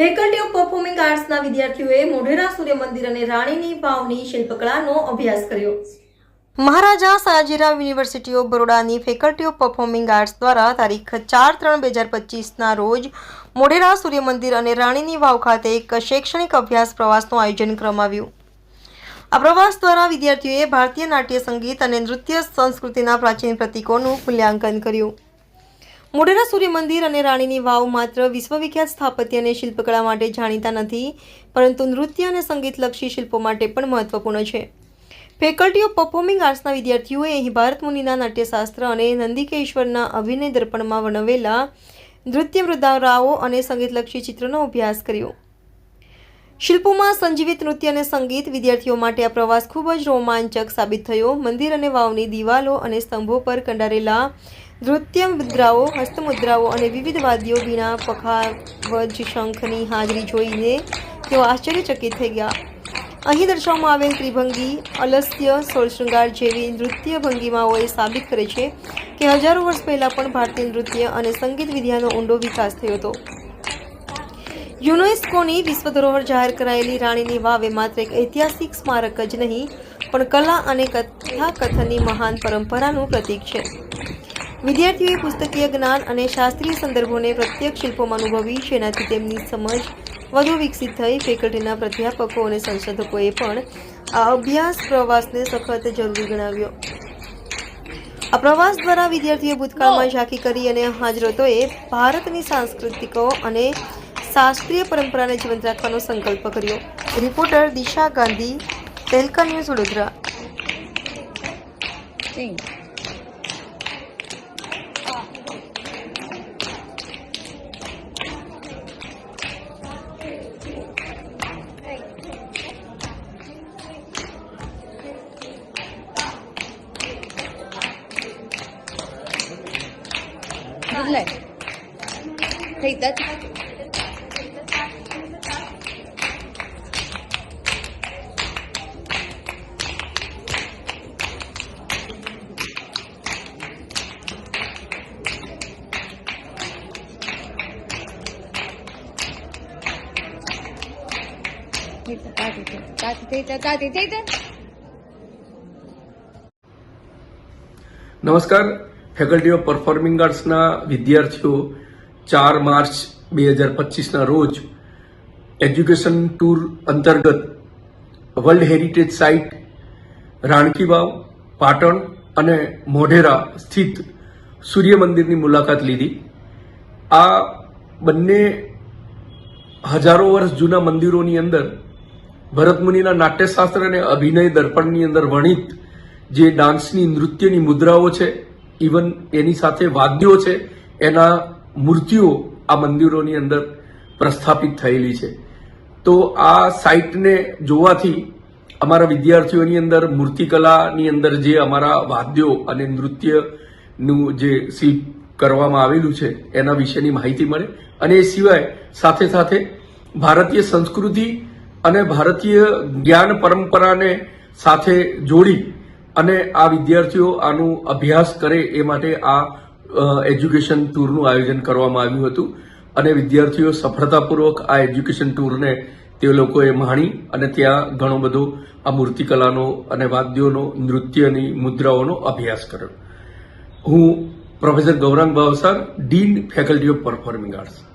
Faculty of performing આર્ટ્સના વિદ્યાર્થીઓએ મોઢેરા સૂર્ય મંદિર અને રાણીની વાવની શિલ્પકળાનો અભ્યાસ કર્યો. મહારાજા સયાજીરાવ યુનિવર્સિટી ઓફ બરોડાની ફેકલ્ટી ઓફ પરફોર્મિંગ આર્ટ્સ દ્વારા તારીખ ચાર ત્રણ બે હજાર પચીસના રોજ મોઢેરા સૂર્ય મંદિર અને રાણીની વાવ ખાતે એક શૈક્ષણિક અભ્યાસ પ્રવાસનું આયોજન કરવામાં આ પ્રવાસ દ્વારા વિદ્યાર્થીઓએ ભારતીય નાટ્ય સંગીત અને નૃત્ય સંસ્કૃતિના પ્રાચીન પ્રતીકોનું મૂલ્યાંકન કર્યું. મોઢેરા સૂર્ય મંદિર અને રાણીની વાવ માત્ર વિશ્વવિખ્યાત સ્થાપત્ય અને શિલ્પકળા માટે જાણીતા નથી, પરંતુ નૃત્ય અને સંગીતલક્ષી શિલ્પો માટે પણ મહત્વપૂર્ણ છે. ફેકલ્ટી ઓફ પરફોર્મિંગ આર્ટ્સના વિદ્યાર્થીઓએ અહીં ભારત મુનિના નાટ્યશાસ્ત્ર અને નંદિકેશ્વરના અભિનય દર્પણમાં વર્ણવેલા નૃત્ય મૃદારાઓ અને સંગીતલક્ષી ચિત્રનો અભ્યાસ કર્યો. શિલ્પોમાં સંજીવિત નૃત્ય અને સંગીત વિદ્યાર્થીઓ માટે આ પ્રવાસ ખૂબ જ રોમાંચક સાબિત થયો. મંદિર અને વાવની દિવાલો અને સ્તંભો પર કંડારેલા નૃત્ય મુદ્રાઓ હસ્તમુદ્રાઓ અને વિવિધ વાદ્યો વિના પખાવજ શંખની હાજરી જોઈને તેઓ આશ્ચર્યચકિત થઈ ગયા. અહીં દર્શાવવામાં આવેલ ત્રિભંગી, અલસ્ય, સોળશૃંગાર જેવી નૃત્ય ભંગીમાઓએ સાબિત કરે છે કે હજારો વર્ષ પહેલાં પણ ભારતીય નૃત્ય અને સંગીત વિદ્યાનો ઊંડો વિકાસ થયો હતો. યુનેસ્કોની વિશ્વ ધરોહર જાહેર કરાયેલી રાણીની વાવ માત્ર એક ઐતિહાસિક સ્મારક જ નહીં, પણ કલા અને કથા કથનની મહાન પરંપરાનું પ્રતીક છે. વિદ્યાર્થીઓએ પુસ્તકીય જ્ઞાન અને શાસ્ત્રીય સંદર્ભોને પ્રત્યક્ષ શિલ્પોમાં અનુભવી, જેનાથી તેમની સમજ વધુ વિકસિત થઈ. ફેકલ્ટીના પ્રાધ્યાપકો અને સંશોધકોએ પણ આ અભ્યાસ પ્રવાસને સખત જરૂરી ગણાવ્યો. આ પ્રવાસ દ્વારા વિદ્યાર્થીઓએ ભૂતકાળમાં ઝાંકી કરી અને હાજરતોએ ભારતની સાંસ્કૃતિકો અને શાસ્ત્રીય પરંપરાને જીવંત રાખવાનો સંકલ્પ કર્યો રિપોર્ટર દિશા ગાંધી તેલકા ન્યૂઝ વડોદરા. Good. Take. નમસ્કાર ફેકલ્ટી ઓફ પરફોર્મિંગ આર્ટ્સના વિદ્યાર્થીઓ, ચાર માર્ચ બે હજાર પચીસના રોજ એજ્યુકેશન ટૂર અંતર્ગત world heritage site, Rani Vav Patan અને મોઢેરા સ્થિત સૂર્ય મંદિરની મુલાકાત લીધી. આ બંને હજારો વર્ષ જૂના મંદિરોની અંદર ભરતમુનિના નાટ્યશાસ્ત્ર અને અભિનય દર્પણની અંદર વર્ણિત જે ડાન્સની નૃત્યની મુદ્રાઓ છે ઇવન એની સાથે વાદ્યો છે, એના મૂર્તિઓ આ મંદિરોની અંદર પ્રસ્થાપિત થયેલી છે. તો આ સાઇટને જોવાથી અમારા વિદ્યાર્થીઓની અંદર, મૂર્તિકલાની અંદર જે અમારા વાદ્યો અને નૃત્યનું જે શિલ્પ કરવામાં આવેલું છે, એના વિશેની માહિતી મળે. અને એ સિવાય સાથે સાથે ભારતીય સંસ્કૃતિ અને ભારતીય જ્ઞાન પરંપરાને સાથે જોડી અને આ વિદ્યાર્થીઓ આનું અભ્યાસ કરે એ માટે આ એજ્યુકેશન ટૂરનું આયોજન કરવામાં આવ્યું હતું. અને વિદ્યાર્થીઓ સફળતાપૂર્વક આ એજ્યુકેશન ટૂરને તે લોકોએ માણી અને ત્યાં ઘણો બધો આ મૂર્તિકલાનો અને વાદ્યોનો, નૃત્યની મુદ્રાઓનો અભ્યાસ કર્યો. હું professor Gaurang Bhavsar dean faculty of performing arts.